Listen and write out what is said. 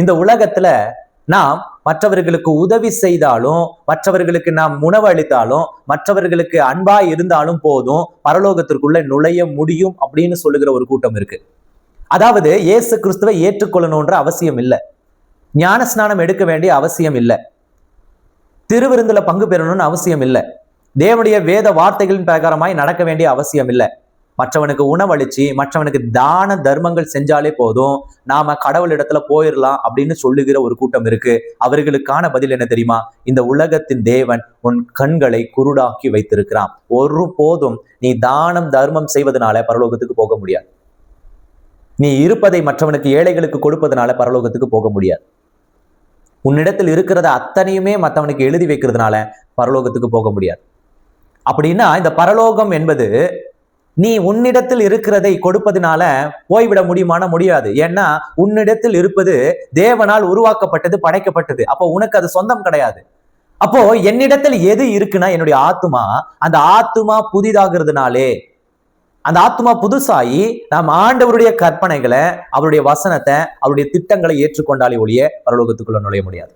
இந்த உலகத்துல நாம் மற்றவர்களுக்கு உதவி செய்தாலும் மற்றவர்களுக்கு நாம் உணவு அளித்தாலும் மற்றவர்களுக்கு அன்பா இருந்தாலும் போதும் பரலோகத்திற்குள்ள நுழைய முடியும் அப்படின்னு சொல்லுகிற ஒரு கூட்டம் இருக்கு. அதாவது இயேசு கிறிஸ்துவை ஏற்றுக்கொள்ளணுன்ற அவசியம் இல்லை. ஞான ஸ்நானம் எடுக்க வேண்டிய அவசியம் இல்லை. திருவிருந்துல பங்கு பெறணும்னு அவசியம் இல்லை. தேவனுடைய வேத வார்த்தைகளின் பிரகாரமாய் நடக்க வேண்டிய அவசியம் இல்லை. மற்றவனுக்கு உணவளிச்சு மற்றவனுக்கு தான தர்மங்கள் செஞ்சாலே போதும். நாம கடவுள் இடத்துல போயிடலாம் அப்படின்னு சொல்லுகிற ஒரு கூட்டம் இருக்கு. அவர்களுக்கான பதில் என்ன தெரியுமா? இந்த உலகத்தின் தேவன் உன் கண்களை குருடாக்கி வைத்திருக்கிறான். ஒரு போதும் நீ தானம் தர்மம் செய்வதனால பரலோகத்துக்கு போக முடியாது. நீ இருப்பதை மற்றவனுக்கு ஏழைகளுக்கு கொடுப்பதனால பரலோகத்துக்கு போக முடியாது. உன்னிடத்தில் இருக்கிறத அத்தனையுமே மற்றவனுக்கு எழுதி வைக்கிறதுனால பரலோகத்துக்கு போக முடியாது. அப்படின்னா இந்த பரலோகம் என்பது நீ உன்னிடத்தில் இருக்கிறதை கொடுப்பதனால போய்விட முடியுமான முடியாது. ஏன்னா உன்னிடத்தில் இருப்பது தேவனால் உருவாக்கப்பட்டது படைக்கப்பட்டது. அப்போ உனக்கு அது சொந்தம் கிடையாது. அப்போ என்னிடத்தில் எது இருக்குன்னா என்னுடைய ஆத்மா அந்த ஆத்துமா புதிதாகிறதுனாலே அந்த ஆத்மா புதுசாகி நாம் ஆண்டவருடைய கற்பனைகளை அவருடைய வசனத்தை அவருடைய திட்டங்களை ஏற்றுக்கொண்டாலே ஒழிய பரலோகத்துக்குள்ள நுழைய முடியாது.